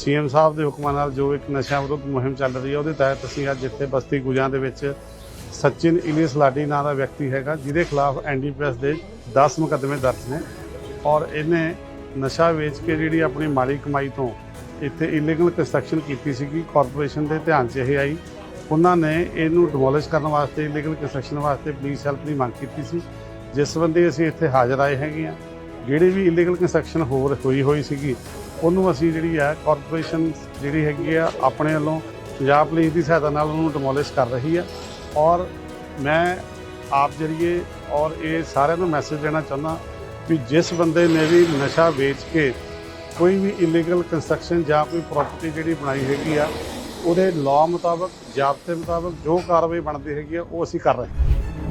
CM ਸਾਹਿਬ ਦੇ ਹੁਕਮਾਂ ਨਾਲ ਜੋ ਇੱਕ ਨਸ਼ਾ ਵਿਰੁੱਧ ਮੁਹਿੰਮ ਚੱਲ ਰਹੀ ਹੈ, ਉਹਦੇ ਤਹਿਤ ਅਸੀਂ ਅੱਜ ਇੱਥੇ ਬਸਤੀ ਗੁਜਾਂ ਦੇ ਵਿੱਚ ਸਚਿਨ ਇਲੀਸ ਲਾਡੀ ਨਾਂ ਦਾ ਵਿਅਕਤੀ ਹੈਗਾ, ਜਿਹਦੇ ਖਿਲਾਫ ਐਨਡੀਪੀਐਸ ਦੇ 10 ਮੁਕੱਦਮੇ ਦਰਜ ਨੇ ਔਰ ਇਹਨੇ ਨਸ਼ਾ ਵੇਚ ਕੇ ਜਿਹੜੀ ਆਪਣੀ ਮਾਲੀ ਕਮਾਈ ਤੋਂ ਇੱਥੇ ਇਲੀਗਲ ਕੰਸਟਰਕਸ਼ਨ ਕੀਤੀ ਸੀਗੀ ਕਾਰਪੋਰੇਸ਼ਨ ਦੇ ਧਿਆਨ 'ਚ ਇਹ ਆਈ। ਉਹਨਾਂ ਨੇ ਇਹਨੂੰ ਡਿਮੋਲਿਸ਼ ਕਰਨ ਵਾਸਤੇ ਇਲੀਗਲ ਕੰਸਟਰਕਸ਼ਨ ਵਾਸਤੇ ਪੁਲਿਸ ਹੈਲਪ ਦੀ ਮੰਗ ਕੀਤੀ ਸੀ। ਜਿਸ ਸੰਬੰਧੀ ਅਸੀਂ ਇੱਥੇ ਹਾਜ਼ਰ ਆਏ ਹੈਗੇ ਆ ਜਿਹੜੀ ਵੀ ਇਲੀਗਲ ਕੰਸਟਰਕਸ਼ਨ ਹੋਰ ਹੋਈ ਹੋਈ ਸੀਗੀ ਉਹਨੂੰ ਅਸੀਂ ਜਿਹੜੀ ਆ ਕਾਰਪੋਰੇਸ਼ਨ ਜਿਹੜੀ ਹੈਗੀ ਆ ਆਪਣੇ ਵੱਲੋਂ ਪੰਜਾਬ ਪੁਲਿਸ ਦੀ ਸਹਾਇਤਾ ਨਾਲ ਉਹਨੂੰ ਡਿਮੋਲਿਸ਼ ਕਰ ਰਹੀ ਆ। ਔਰ ਮੈਂ ਆਪ ਜਰੀਏ ਔਰ ਇਹ ਸਾਰਿਆਂ ਨੂੰ ਮੈਸੇਜ ਦੇਣਾ ਚਾਹੁੰਦਾ ਕਿ ਜਿਸ ਬੰਦੇ ਨੇ ਵੀ ਨਸ਼ਾ ਵੇਚ ਕੇ ਕੋਈ ਵੀ ਇਲੀਗਲ ਕੰਸਟਰਕਸ਼ਨ ਜਾਂ ਕੋਈ ਪ੍ਰਾਪਰਟੀ ਜਿਹੜੀ ਬਣਾਈ ਹੈਗੀ ਆ, ਉਹਦੇ ਲਾਅ ਮੁਤਾਬਕ, ਜ਼ਾਬਤੇ ਮੁਤਾਬਕ ਜੋ ਕਾਰਵਾਈ ਬਣਦੀ ਹੈਗੀ ਆ, ਉਹ ਅਸੀਂ ਕਰ ਰਹੇ ਹਾਂ।